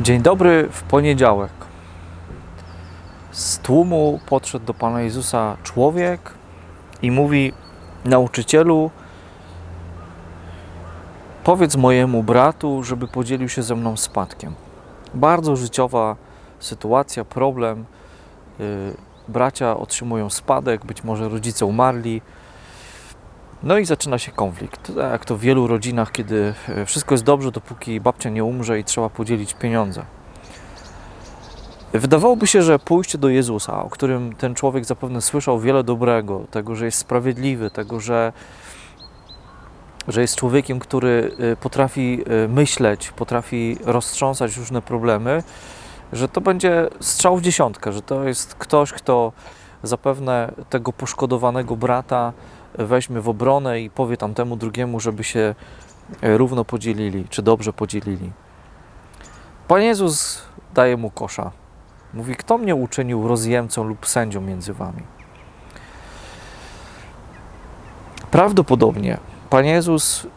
Dzień dobry w poniedziałek. Z tłumu podszedł do Pana Jezusa człowiek i mówi: Nauczycielu, powiedz mojemu bratu, żeby podzielił się ze mną spadkiem. Bardzo życiowa sytuacja, problem. Yy, bracia otrzymują spadek, być może rodzice umarli. No i zaczyna się konflikt. Tak Jak to w wielu rodzinach, kiedy e, wszystko jest dobrze, dopóki babcia nie umrze i trzeba podzielić pieniądze. Wydawałoby się, że pójście do Jezusa, o którym ten człowiek zapewne słyszał wiele dobrego, tego, że jest sprawiedliwy, tego, że, że jest człowiekiem, który e, potrafi e, myśleć, potrafi roztrząsać różne problemy, że to będzie strzał w dziesiątkę, że to jest ktoś, kto zapewne tego poszkodowanego brata weźmie w obronę i powie tamtemu drugiemu, żeby się e, równo podzielili, czy dobrze podzielili. Pan Jezus daje mu kosza. Mówi, kto mnie uczynił rozjemcą lub sędzią między wami? Prawdopodobnie Pan Jezus y,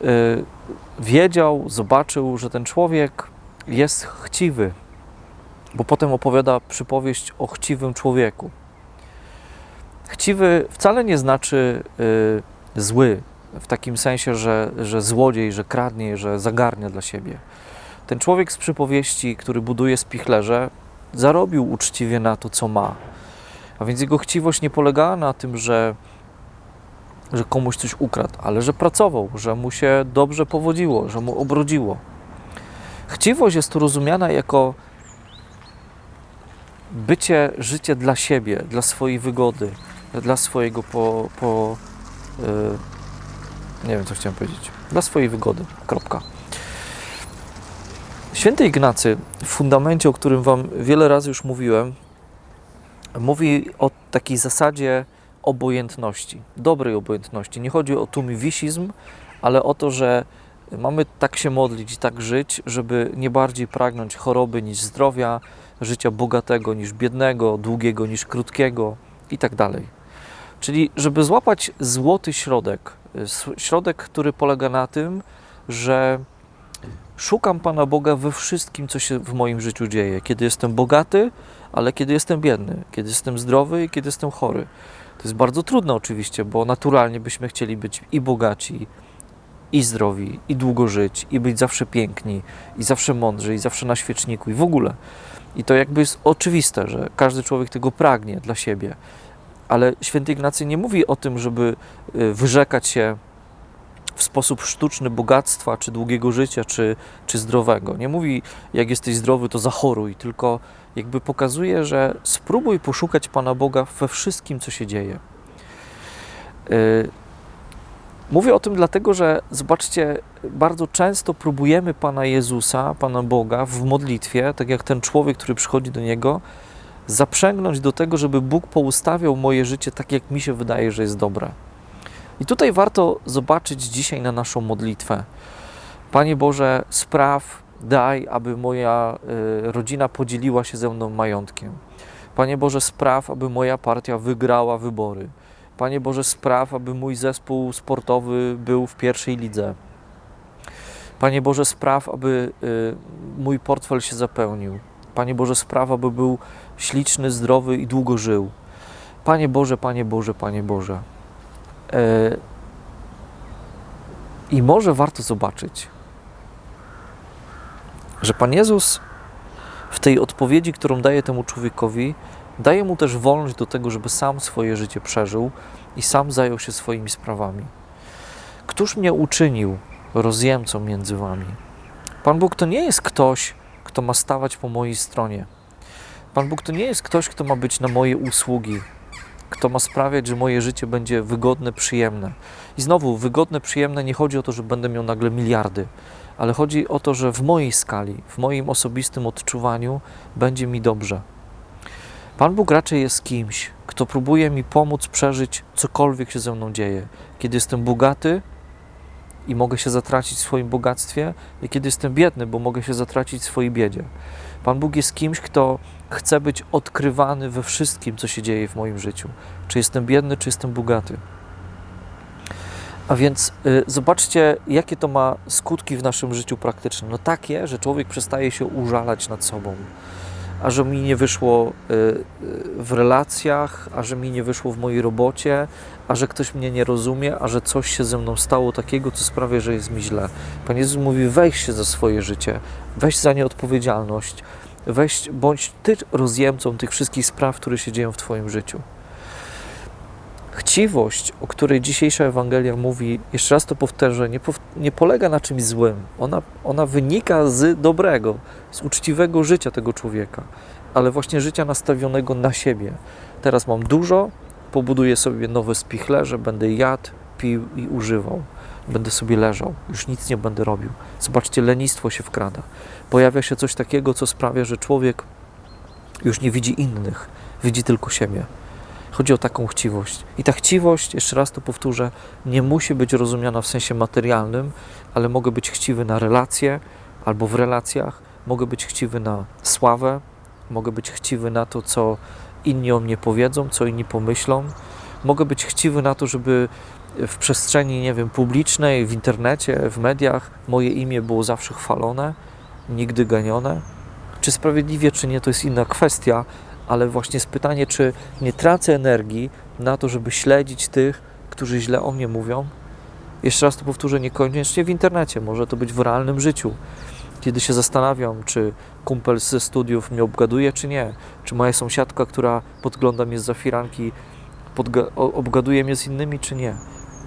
wiedział, zobaczył, że ten człowiek jest chciwy, bo potem opowiada przypowieść o chciwym człowieku. Chciwy wcale nie znaczy y, zły, w takim sensie, że, że złodziej, że kradnie, że zagarnia dla siebie. Ten człowiek z przypowieści, który buduje spichlerze, zarobił uczciwie na to, co ma. A więc jego chciwość nie polegała na tym, że, że komuś coś ukradł, ale że pracował, że mu się dobrze powodziło, że mu obrodziło. Chciwość jest tu rozumiana jako bycie, życie dla siebie, dla swojej wygody, dla swojego po, po yy, nie wiem co chciałem powiedzieć, dla swojej wygody, kropka. Święty Ignacy w fundamencie, o którym Wam wiele razy już mówiłem, mówi o takiej zasadzie obojętności, dobrej obojętności. Nie chodzi o tumiwisizm, ale o to, że mamy tak się modlić i tak żyć, żeby nie bardziej pragnąć choroby niż zdrowia, życia bogatego niż biednego, długiego niż krótkiego i tak dalej. Czyli, żeby złapać złoty środek, środek, który polega na tym, że szukam Pana Boga we wszystkim, co się w moim życiu dzieje. Kiedy jestem bogaty, ale kiedy jestem biedny, kiedy jestem zdrowy i kiedy jestem chory. To jest bardzo trudne oczywiście, bo naturalnie byśmy chcieli być i bogaci, i zdrowi, i długo żyć, i być zawsze piękni, i zawsze mądrzy, i zawsze na świeczniku, i w ogóle. I to jakby jest oczywiste, że każdy człowiek tego pragnie dla siebie. Ale święty Ignacy nie mówi o tym, żeby y, wyrzekać się w sposób sztuczny bogactwa, czy długiego życia, czy, czy zdrowego. Nie mówi, jak jesteś zdrowy, to zachoruj, tylko jakby pokazuje, że spróbuj poszukać Pana Boga we wszystkim, co się dzieje. Y, mówię o tym dlatego, że zobaczcie, bardzo często próbujemy Pana Jezusa, Pana Boga w modlitwie, tak jak ten człowiek, który przychodzi do Niego, zaprzęgnąć do tego, żeby Bóg poustawiał moje życie tak, jak mi się wydaje, że jest dobre. I tutaj warto zobaczyć dzisiaj na naszą modlitwę. Panie Boże, spraw, daj, aby moja y, rodzina podzieliła się ze mną majątkiem. Panie Boże, spraw, aby moja partia wygrała wybory. Panie Boże, spraw, aby mój zespół sportowy był w pierwszej lidze. Panie Boże, spraw, aby y, mój portfel się zapełnił. Panie Boże, spraw, aby był śliczny, zdrowy i długo żył. Panie Boże, Panie Boże, Panie Boże. E, I może warto zobaczyć, że Pan Jezus w tej odpowiedzi, którą daje temu człowiekowi, daje mu też wolność do tego, żeby sam swoje życie przeżył i sam zajął się swoimi sprawami. Któż mnie uczynił rozjemcą między wami? Pan Bóg to nie jest ktoś, kto ma stawać po mojej stronie. Pan Bóg to nie jest ktoś, kto ma być na moje usługi, kto ma sprawiać, że moje życie będzie wygodne, przyjemne. I znowu, wygodne, przyjemne nie chodzi o to, że będę miał nagle miliardy, ale chodzi o to, że w mojej skali, w moim osobistym odczuwaniu będzie mi dobrze. Pan Bóg raczej jest kimś, kto próbuje mi pomóc przeżyć cokolwiek się ze mną dzieje. Kiedy jestem bogaty i mogę się zatracić w swoim bogactwie, i kiedy jestem biedny, bo mogę się zatracić w swojej biedzie. Pan Bóg jest kimś, kto chce być odkrywany we wszystkim, co się dzieje w moim życiu. Czy jestem biedny, czy jestem bogaty. A więc y, zobaczcie, jakie to ma skutki w naszym życiu praktycznym. No takie, że człowiek przestaje się użalać nad sobą. A że mi nie wyszło y, y, w relacjach, a że mi nie wyszło w mojej robocie, a że ktoś mnie nie rozumie, a że coś się ze mną stało takiego, co sprawia, że jest mi źle. Pan Jezus mówi: weź się za swoje życie, weź za nie odpowiedzialność, weź, bądź ty rozjemcą tych wszystkich spraw, które się dzieją w Twoim życiu. Chciwość, o której dzisiejsza Ewangelia mówi, jeszcze raz to powtórzę, nie, pow- nie polega na czymś złym. Ona, ona wynika z dobrego, z uczciwego życia tego człowieka, ale właśnie życia nastawionego na siebie. Teraz mam dużo, pobuduję sobie nowe spichlerze, będę jadł, pił i używał. Będę sobie leżał, już nic nie będę robił. Zobaczcie, lenistwo się wkrada. Pojawia się coś takiego, co sprawia, że człowiek już nie widzi innych, widzi tylko siebie. Chodzi o taką chciwość. I ta chciwość, jeszcze raz to powtórzę, nie musi być rozumiana w sensie materialnym, ale mogę być chciwy na relacje albo w relacjach, mogę być chciwy na sławę, mogę być chciwy na to, co inni o mnie powiedzą, co inni pomyślą. Mogę być chciwy na to, żeby w przestrzeni, nie wiem, publicznej, w internecie, w mediach moje imię było zawsze chwalone, nigdy ganione. Czy sprawiedliwie, czy nie, to jest inna kwestia, ale właśnie jest pytanie, czy nie tracę energii na to, żeby śledzić tych, którzy źle o mnie mówią. Jeszcze raz to powtórzę, niekoniecznie w internecie, może to być w realnym życiu. Kiedy się zastanawiam, czy kumpel ze studiów mnie obgaduje, czy nie. Czy moja sąsiadka, która podgląda mnie z zafiranki, podga- o- obgaduje mnie z innymi, czy nie.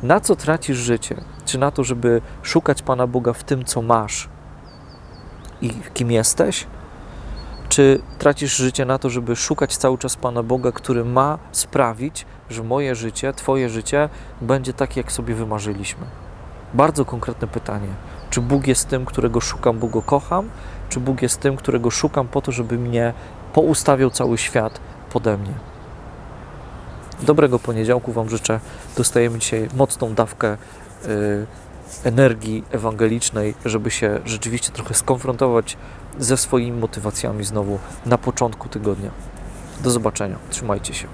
Na co tracisz życie? Czy na to, żeby szukać Pana Boga w tym, co masz i kim jesteś? Czy tracisz życie na to, żeby szukać cały czas Pana Boga, który ma sprawić, że moje życie, Twoje życie będzie tak, jak sobie wymarzyliśmy? Bardzo konkretne pytanie. Czy Bóg jest tym, którego szukam, bo go kocham? Czy Bóg jest tym, którego szukam po to, żeby mnie poustawiał cały świat pode mnie? Dobrego poniedziałku Wam życzę. Dostajemy dzisiaj mocną dawkę y, energii ewangelicznej, żeby się rzeczywiście trochę skonfrontować ze swoimi motywacjami znowu na początku tygodnia. Do zobaczenia. Trzymajcie się.